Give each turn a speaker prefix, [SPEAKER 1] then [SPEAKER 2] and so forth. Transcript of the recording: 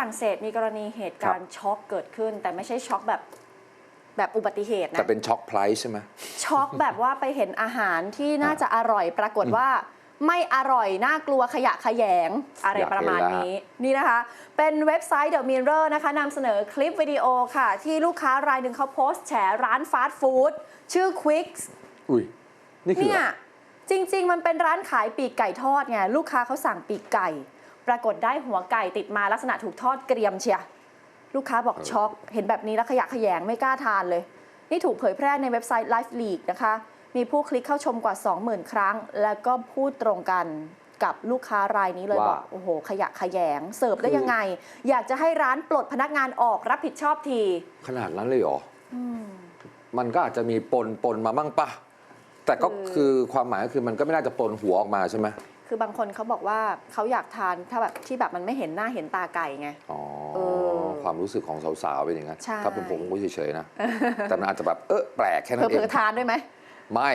[SPEAKER 1] รั่งเศสมีกรณีเหตุการณ์ช็อกเกิดขึ้น แต่ไม่ใช่ช็อกแบบแบบอุบัติเหตุ
[SPEAKER 2] แต่
[SPEAKER 1] นะ
[SPEAKER 2] เป็นช็อกไพรส์ใช่ไหม
[SPEAKER 1] ช็อกแบบว่าไปเห็นอาหารที่น่าจะอร่อยปรากฏว่าไม่อร่อย น่ากลัวขยะแขยง อะไร
[SPEAKER 2] อยากเห็น
[SPEAKER 1] ประมาณ
[SPEAKER 2] แล้ว
[SPEAKER 1] นี้นี่นะคะ เป็นเว็บไซต์ The Mirror นะคะนำเสนอคลิปวิดีโอค่ะ ที่ลูกค้ารายหนึ่งเขาโพสต์แฉร้านฟาสต์ฟู้ดชื่อ Quicks
[SPEAKER 2] อุ้ยนี่คือ
[SPEAKER 1] เนี่ย
[SPEAKER 2] อะไร
[SPEAKER 1] จริง ๆ มันเป็นร้านขายปีกไก่ทอดไง ลูกค้าเขาสั่งปีกไก่ ปรากฏได้หัวไก่ติดมาลักษณะถูกทอดเกรียมเชียลูกค้าบอกช็อกเห็นแบบนี้แล้วขยะแขยงไม่กล้าทานเลย นี่ถูกเผยแพร่ในเว็บไซต์ Life League นะคะ มีผู้คลิกเข้าชมกว่า 20,000 ครั้ง แล้วก็พูดตรงกันกับลูกค้ารายนี้เลย
[SPEAKER 2] ว่า
[SPEAKER 1] บอก โอ้โห ขยะแขยง เสิร์ฟได้ยังไง อยากจะให้ร้านปลดพนักงานออกรับผิดชอบที
[SPEAKER 2] ขนาดนั้นเลยเหรออมันก็อาจจะมีปนปนมาบ้างปะแต่ก็
[SPEAKER 1] คือ
[SPEAKER 2] คือความหมายก็คือมันก็ไม่น่าจะปนหัวออกมาใช่ไหม
[SPEAKER 1] คือบางคนเขาบอกว่าเขาอยากทานถ้าแบบที่แบบมันไม่เห็นหน้าเห็นตาไก่ไง
[SPEAKER 2] อ๋อ
[SPEAKER 1] เออ
[SPEAKER 2] ความรู้สึกของสาวๆเป็นอย่างนั้น
[SPEAKER 1] ใช่
[SPEAKER 2] ถ้าเป็นผมผมก็เฉยๆนะ แต่มันอาจจะแบบเออแปลกแค่นั้น
[SPEAKER 1] เผ
[SPEAKER 2] เอ
[SPEAKER 1] ลองๆทานด้วยไหม
[SPEAKER 2] ไม่